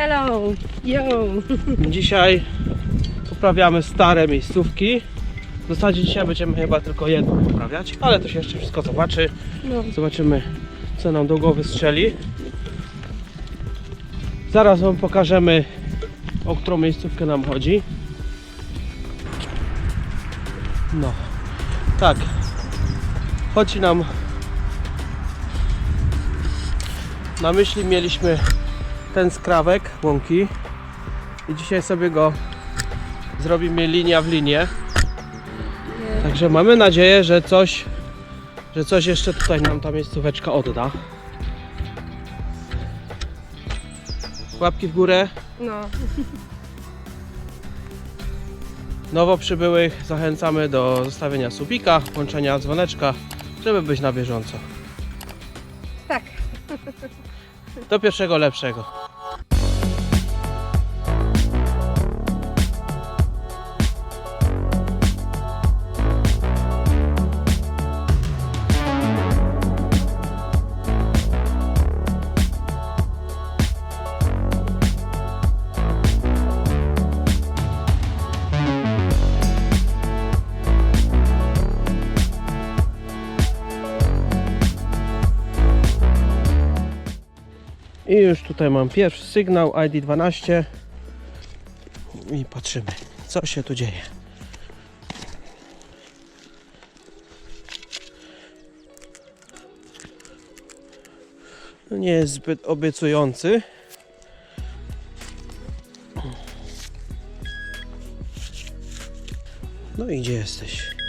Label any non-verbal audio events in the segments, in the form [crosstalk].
Hello! Yo! Dzisiaj poprawiamy stare miejscówki. W zasadzie dzisiaj będziemy chyba tylko jedną poprawiać, ale to się jeszcze wszystko zobaczy. No, Zobaczymy co nam do głowy strzeli. Zaraz Wam pokażemy o którą miejscówkę nam chodzi. No, tak. Chodzi nam na myśli mieliśmy ten skrawek łąki i dzisiaj sobie go zrobimy linia w linię. Także mamy nadzieję, że coś, że coś jeszcze tutaj nam ta miejscóweczka odda. Łapki w górę. no. Nowo przybyłych zachęcamy do zostawienia subika, włączenia dzwoneczka, żeby być na bieżąco. Tak. Do pierwszego lepszego. Już tutaj mam pierwszy sygnał ID12 i patrzymy co się tu dzieje. No Nie jest zbyt obiecujący. No i gdzie jesteś?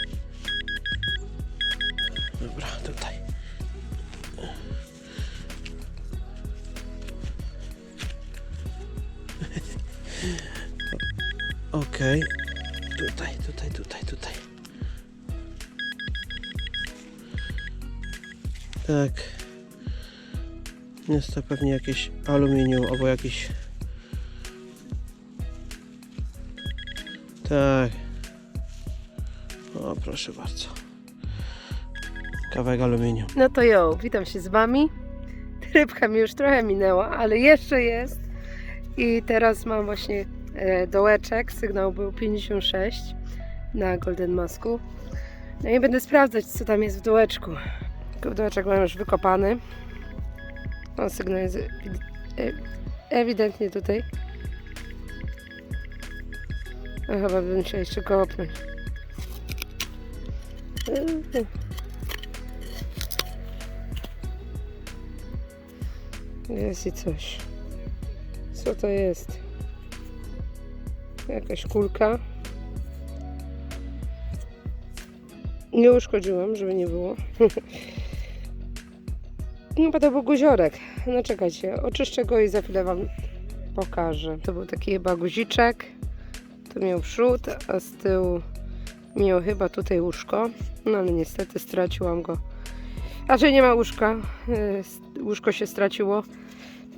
To pewnie jakieś aluminium albo jakiś. Tak. O, proszę bardzo. Kawałek aluminium. No to jo, witam się z Wami. Rybka mi już trochę minęła, ale jeszcze jest. I teraz mam właśnie e, dołeczek. Sygnał był 56 na Golden Masku. No i będę sprawdzać, co tam jest w dołeczku. Dołeczek mam już wykopany. O, sygnał jest e- ewidentnie tutaj. Chyba bym musiała jeszcze kopnąć. Yy. Jest i coś. Co to jest? Jakaś kulka. Nie uszkodziłam, żeby nie było. [laughs] No to był guziorek. No czekajcie, oczyszczę go i za chwilę Wam pokażę. To był taki chyba guziczek. Tu miał przód, a z tyłu miał chyba tutaj łóżko. No ale niestety straciłam go. Raczej nie ma łóżka. Yy, Łóżko się straciło.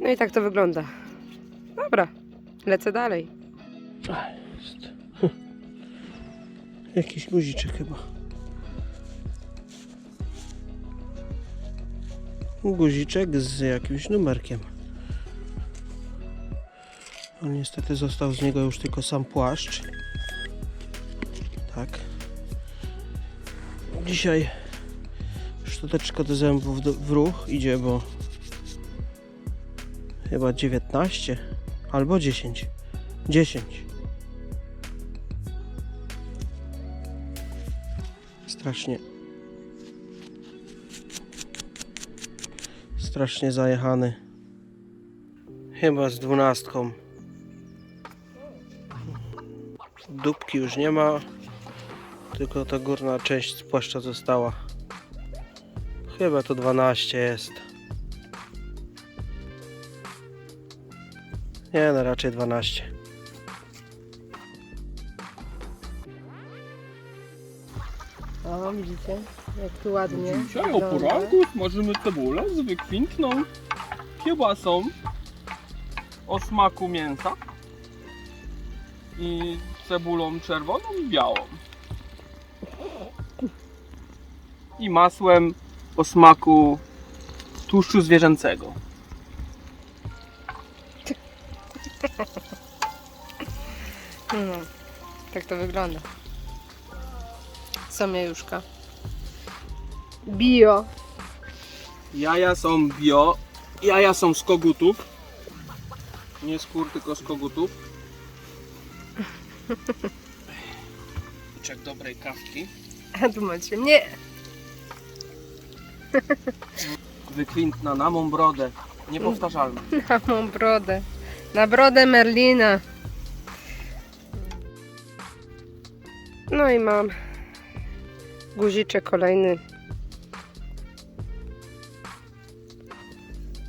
No i tak to wygląda. Dobra, lecę dalej. [laughs] Jakiś guziczek chyba. Guziczek z jakimś numerkiem. No niestety został z niego już tylko sam płaszcz. Tak. Dzisiaj szczoteczka do zębów w ruch idzie, bo chyba 19 albo 10. 10. Strasznie. Strasznie zajechany. Chyba z dwunastką. Dupki już nie ma. Tylko ta górna część płaszcza została. Chyba to 12 jest. Nie, no raczej 12. O, widzicie? Jak tu ładnie. Dzisiaj o poranku smażymy cebulę z wykwintną kiełbasą o smaku mięsa i cebulą czerwoną i białą. I masłem o smaku tłuszczu zwierzęcego. No, tak to wygląda. Są jajuszka. Bio. Jaja są bio, jaja są z kogutów. Nie z kur, tylko z kogutów. Czek dobrej kawki. A tu macie mnie. Wykwintna na mą brodę. Niepowtarzalna. [laughs] Na mą brodę. Na brodę Merlina. No i mam guziczek kolejny.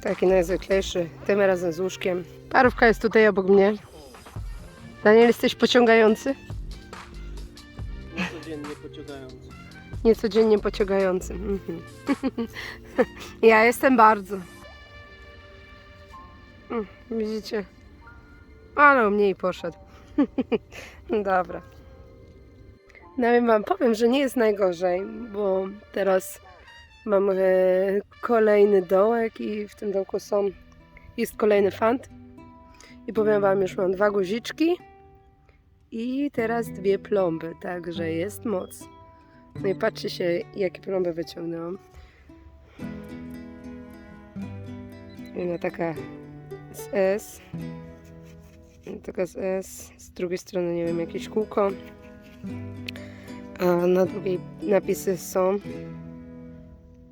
Taki najzwyklejszy, tym razem z łóżkiem. Parówka jest tutaj obok mnie. Daniel, jesteś pociągający? Codziennie pociągający. Niecodziennie pociągający. Mhm. [laughs] ja jestem bardzo. Mm, Widzicie? Ale mniej poszedł. [laughs] Dobra. No i wam powiem, że nie jest najgorzej, bo teraz mam e, kolejny dołek i w tym dołku są jest kolejny fant. I powiem wam, już mam dwa guziczki i teraz dwie plomby, także jest moc. No i patrzcie się, jakie plomby wyciągnęłam. Jedna taka z S. Taka z S. Z drugiej strony, nie wiem, jakieś kółko. A na drugiej napisy są.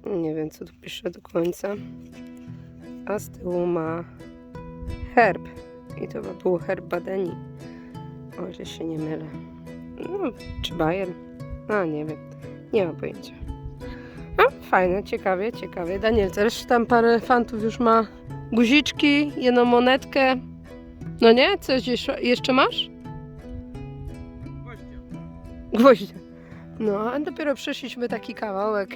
Nie wiem, co tu pisze do końca. A z tyłu ma herb. I to by był herb Badeni. O, że się nie mylę. No, czy Bayern? A, nie wiem. Nie mam pojęcia. No, fajne, ciekawie, ciekawie. Daniel też tam parę fantów już ma. Guziczki, jedną monetkę. No nie? Coś jeszcze masz? Gwoździa. No, a dopiero przeszliśmy taki kawałek.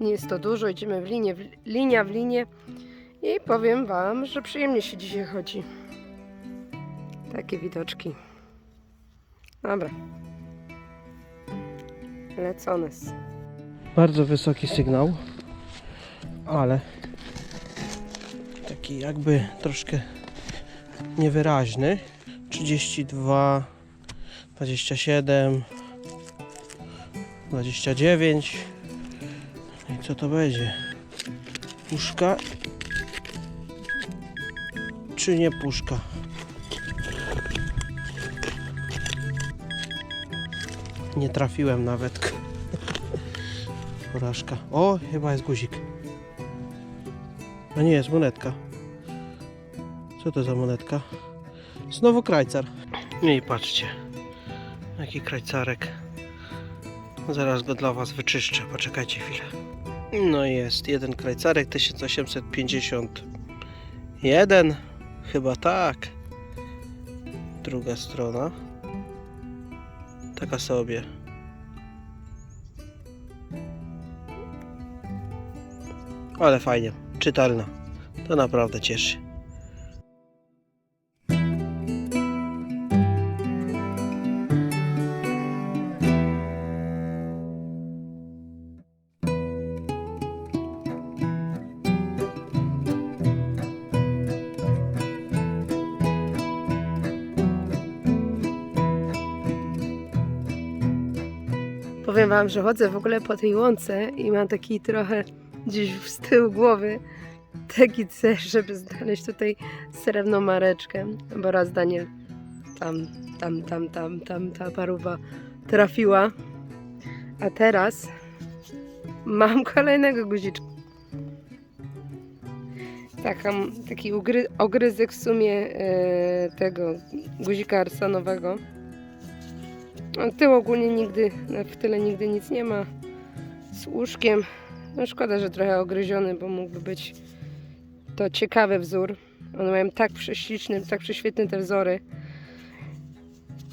Nie jest to dużo, idziemy w linię, w linia w linię. I powiem Wam, że przyjemnie się dzisiaj chodzi. Takie widoczki. Dobra. Lecones. Bardzo wysoki sygnał, ale taki jakby troszkę niewyraźny. 32, 27, 29. I co to będzie? Puszka? Czy nie puszka? Nie trafiłem nawet. [laughs] Porażka. O, chyba jest guzik. A nie, jest monetka. Co to za monetka? Znowu krajcar. No i patrzcie. Jaki krajcarek. Zaraz go dla Was wyczyszczę. Poczekajcie chwilę. No jest. Jeden krajcarek 1851. Chyba tak. Druga strona. Taka sobie. Ale fajnie, czytelna. To naprawdę cieszy. Powiem Wam, że chodzę w ogóle po tej łące i mam taki trochę gdzieś z tyłu głowy taki cel, żeby znaleźć tutaj srebrną mareczkę, bo raz Daniel tam, tam, tam, tam, tam ta paruwa trafiła, a teraz mam [laughs] kolejnego guziczka. Taka, taki ugry, ogryzek w sumie e, tego guzika arsenowego. Tył ogólnie nigdy, w tyle nigdy nic nie ma. Z łóżkiem. No szkoda, że trochę ogryziony, bo mógłby być to ciekawy wzór. One mają tak prześliczny, tak prześwietne te wzory.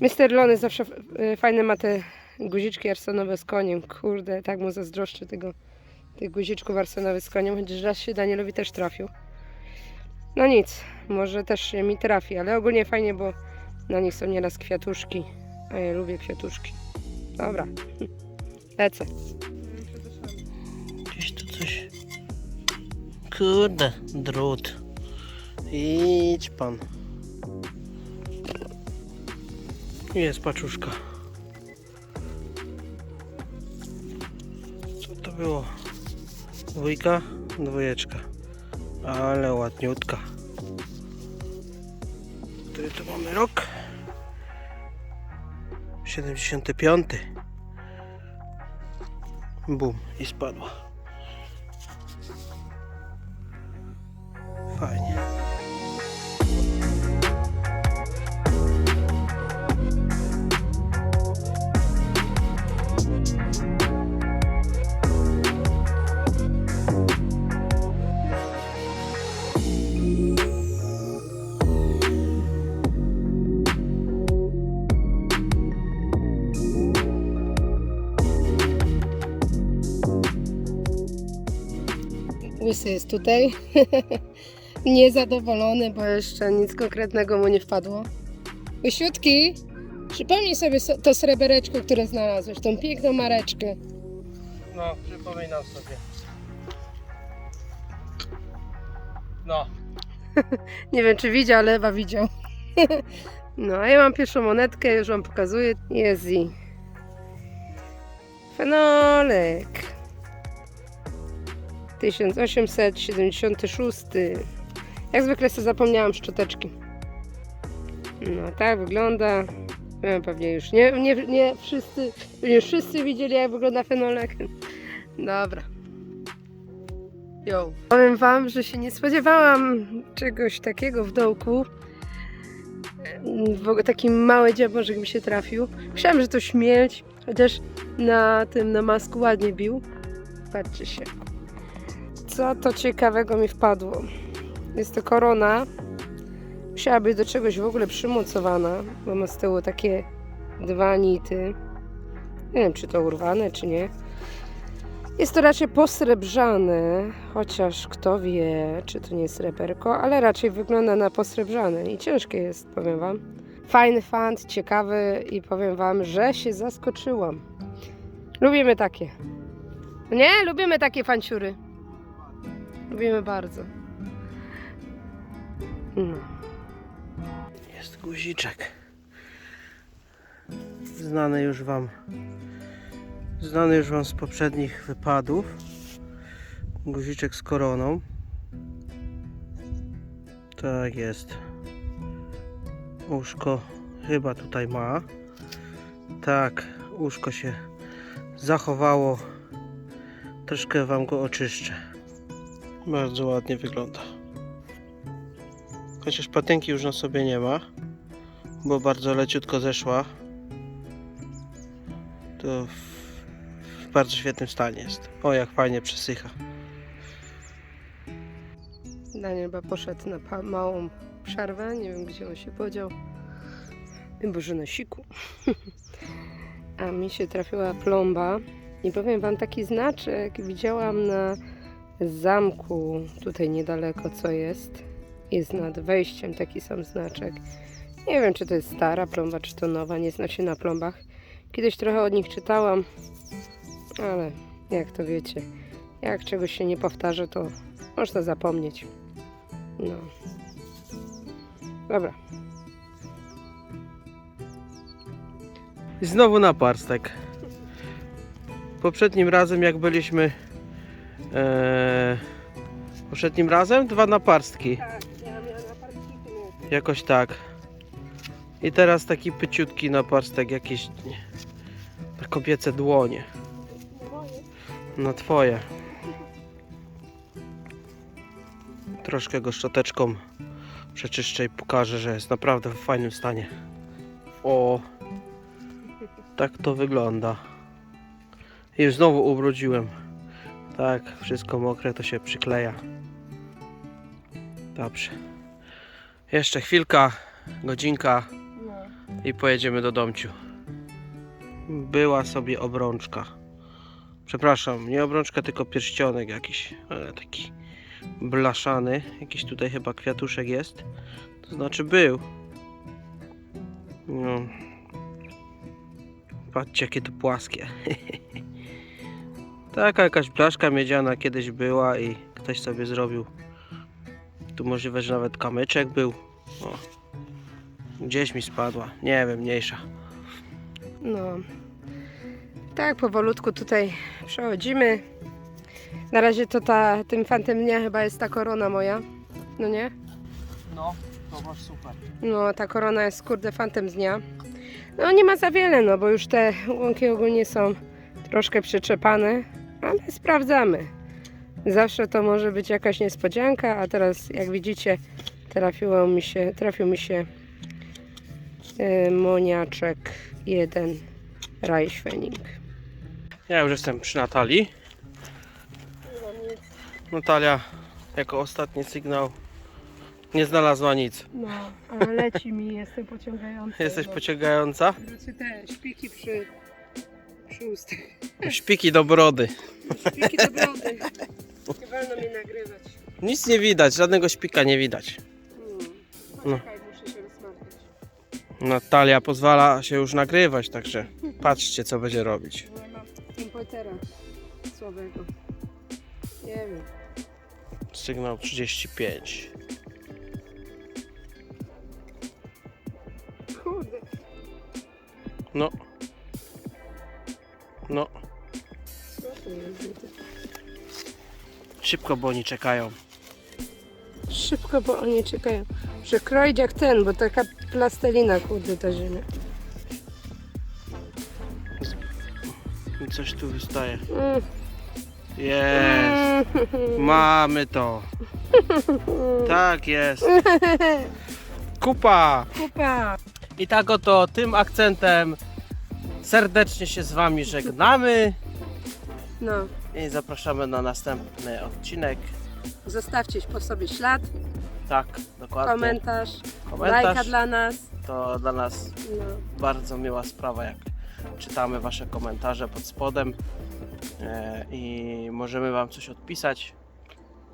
Mr. Lony zawsze e, fajne ma te guziczki arsenowe z koniem. Kurde, tak mu zazdroszczę tego, tych guziczków arsenowych z koniem, chociaż raz się Danielowi też trafił. No nic, może też mi trafi, ale ogólnie fajnie, bo na nich są nieraz kwiatuszki. A ja lubię kwiatuszki. Dobra, lecę. Gdzieś tu coś. Kurde, drut. Idź pan. Jest paczuszka. Co to było? Dwójka? Dwójeczka. Ale ładniutka. Który to mamy rok? 75. Bum i spadła. Łysy jest tutaj. [laughs] Niezadowolony, bo jeszcze nic konkretnego mu nie wpadło. Łysiutki, przypomnij sobie so- to srebereczko, które znalazłeś, tą piękną mareczkę. No, przypominam sobie. No, [laughs] Nie wiem, czy widział, ale chyba widział. No, a ja mam pierwszą monetkę, już wam pokazuję. Jest i fenolek. 1876. Jak zwykle sobie zapomniałam szczoteczki. No, tak wygląda. No, Pewnie już nie, nie, nie wszyscy, nie wszyscy widzieli, jak wygląda fenolek. Dobra. Yo. Powiem wam, że się nie spodziewałam czegoś takiego w dołku. W taki mały dziabożek mi się trafił. Myślałam, że to śmierć, chociaż na tym na masku ładnie bił. Patrzcie się. Co to ciekawego mi wpadło? Jest to korona. Musiała być do czegoś w ogóle przymocowana, bo ma z tyłu takie dwa nity. Nie wiem, czy to urwane, czy nie. Jest to raczej posrebrzane, chociaż kto wie, czy to nie jest sreberko, ale raczej wygląda na posrebrzane i ciężkie jest, powiem Wam. Fajny fant, ciekawy i powiem Wam, że się zaskoczyłam. Lubimy takie. Nie? Lubimy takie fanciury. Lubimy bardzo. No. jest guziczek. Znany już Wam. Znany już Wam z poprzednich wypadów. Guziczek z koroną. Tak jest. Łóżko chyba tutaj ma. Tak, łóżko się zachowało. Troszkę Wam go oczyszczę. Bardzo ładnie wygląda. Chociaż patynki już na sobie nie ma, bo bardzo leciutko zeszła. To w, w bardzo świetnym stanie jest. O, jak fajnie przesycha. Daniel chyba poszedł na małą przerwę. Nie wiem, gdzie on się podział. Boże, na siku. [laughs] A mi się trafiła plomba. I powiem Wam, taki znaczek widziałam na zamku, tutaj niedaleko, co jest. Jest nad wejściem taki sam znaczek. Nie wiem, czy to jest stara plomba, czy to nowa. Nie znam się na plombach. Kiedyś trochę od nich czytałam, ale jak to wiecie, jak czegoś się nie powtarza, to można zapomnieć. No. Dobra. Znowu naparstek. Poprzednim razem jak byliśmy e, poprzednim razem dwa naparstki. Tak, ja miałam na parkiku. Jakoś tak. I teraz taki pyciutki naparstek, jakieś kobiece dłonie. No twoje. Troszkę go szczoteczką przeczyszczę i pokażę, że jest naprawdę w fajnym stanie. O, tak to wygląda. I już znowu ubrudziłem. Tak, wszystko mokre to się przykleja. Dobrze. Jeszcze chwilka, godzinka No. i pojedziemy do domciu. Była sobie obrączka. Przepraszam, nie obrączka, tylko pierścionek jakiś, ale taki blaszany. Jakiś tutaj chyba kwiatuszek jest. To znaczy był. No. Patrzcie, jakie to płaskie. [laughs] Taka jakaś blaszka miedziana kiedyś była i ktoś sobie zrobił. Tu możliwe, że nawet kamyczek był. O. Gdzieś mi spadła. Nie wiem, mniejsza. No. Tak, powolutku tutaj przechodzimy. Na razie to ta, tym fantem dnia chyba jest ta korona moja. No nie? No, to masz super. No, ta korona jest kurde fantem z dnia. No nie ma za wiele, no bo już te łąki ogólnie są troszkę przyczepane, ale sprawdzamy. Zawsze to może być jakaś niespodzianka, a teraz jak widzicie trafiło mi się, trafił mi się e, moniaczek jeden Reichwening. Ja już jestem przy Natalii. Natalia jako ostatni sygnał nie znalazła nic. No, ale leci mi, jestem pociągający. Jesteś pociągająca? Znaczy te szpiki przy, ustach. Szpiki do brody. Szpiki do brody. Nie wolno mi nagrywać. Nic nie widać, żadnego szpika nie widać. Hmm. No. Natalia pozwala się już nagrywać, także patrzcie co będzie robić. Ja mam impotera słabego. Nie wiem. Sygnał 35. Kurde. No. No, szybko, bo oni czekają. Szybko, bo oni czekają. Przekroić jak ten, bo taka plastelina, kurde, ta ziemia. I Coś tu wystaje. Mm. Jest. Mamy to. [laughs] Tak jest. [laughs] Kupa. Kupa. I tak oto tym akcentem serdecznie się z Wami żegnamy No, i zapraszamy na następny odcinek. zostawcie po sobie ślad, Tak, dokładnie. komentarz, Komentarz lajka dla nas. to dla nas No. bardzo miła sprawa, jak czytamy Wasze komentarze pod spodem e, i możemy Wam coś odpisać.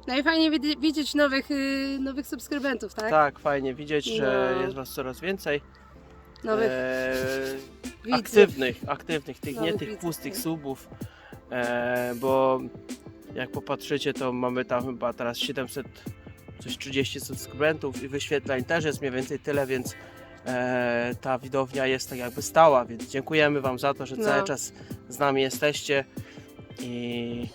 no i fajnie wid- widzieć nowych, y, nowych subskrybentów, tak? Tak, fajnie widzieć, że No. jest Was coraz więcej. Nowych E, widzów. aktywnych, aktywnych, tych nie tych widzów, pustych subów, e, bo jak popatrzycie, to mamy tam chyba teraz 700, coś 30 subskrybentów i wyświetleń też jest mniej więcej tyle, więc e, ta widownia jest tak jakby stała, więc dziękujemy Wam za to, że No. cały czas z nami jesteście i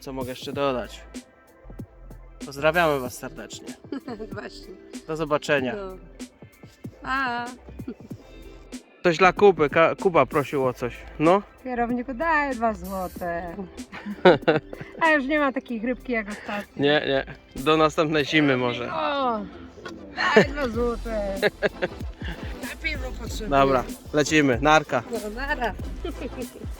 co mogę jeszcze dodać? Pozdrawiamy Was serdecznie. [laughs] Właśnie. Do zobaczenia. No. A, Coś dla Kuby. Ka- Kuba prosił o coś. No. kierowniku daj dwa złote. [laughs] A już nie ma takiej rybki jak ostatnio. Nie, nie. Do następnej zimy może. O, daj dwa złote. Piwo [laughs] potrzebuję. Dobra, lecimy. Narka. No, nara. [laughs]